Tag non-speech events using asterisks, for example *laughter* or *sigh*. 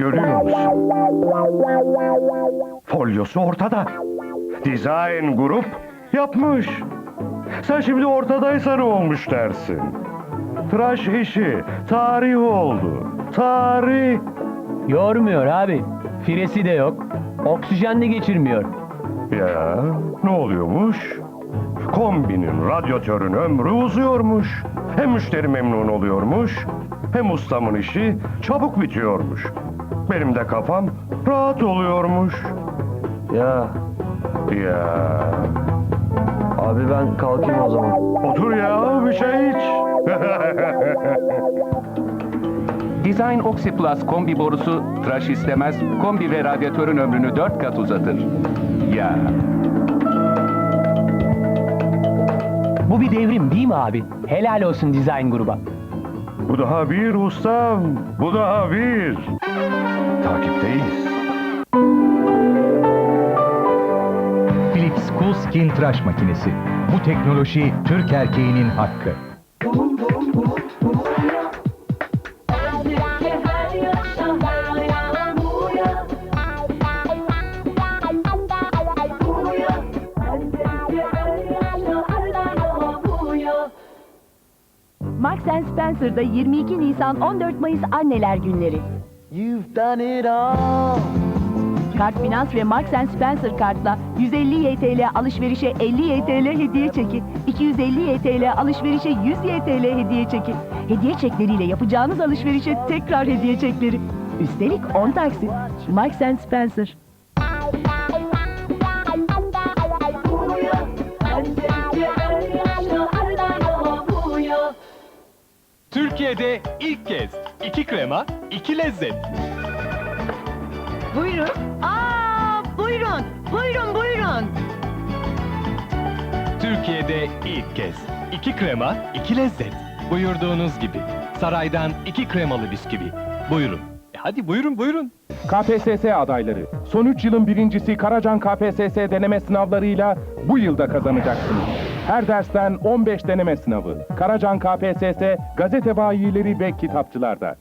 Görüyor musun? Folyosu ortada. Design grup yapmış. Sen şimdi ortadaysa ne olmuş dersin? Tıraş işi tarih oldu. Tarih. Yormuyor abi. Firesi de yok. Oksijen de geçirmiyor. Ya ne oluyormuş? Kombinin, radyatörün ömrü uzuyormuş. Hem müşteri memnun oluyormuş, hem ustamın işi çabuk bitiyormuş. Benim de kafam rahat oluyormuş. Ya Ya abi ben kalkayım o zaman. otur ya bir şey iç. *laughs* Design Oxy Plus kombi borusu tıraş istemez, kombi ve radyatörün ömrünü 4 kat uzatır. Ya Bu bir devrim değil mi abi? Helal olsun design gruba. bu daha bir ustam, bu daha bir. Takipteyiz. Philips Coolskin tıraş makinesi. Bu teknoloji Türk erkeğinin hakkı. Marks Spencer'da 22 Nisan 14 Mayıs Anneler Günleri. Kart Finans ve Marks Spencer kartla 150 YTL alışverişe 50 YTL hediye çeki, 250 YTL alışverişe 100 YTL hediye çeki. Hediye çekleriyle yapacağınız alışverişe tekrar hediye çekleri. Üstelik 10 taksit. Marks Spencer. Türkiye'de ilk kez iki krema, iki lezzet. Buyurun. Aa, buyurun. Buyurun, buyurun. Türkiye'de ilk kez iki krema, iki lezzet. Buyurduğunuz gibi. Saraydan iki kremalı bisküvi. Buyurun. E hadi buyurun buyurun. KPSS adayları. Son 3 yılın birincisi Karacan KPSS deneme sınavlarıyla bu yılda kazanacaksınız. Her dersten 15 deneme sınavı. Karacan KPSS gazete bayileri ve kitapçılarda.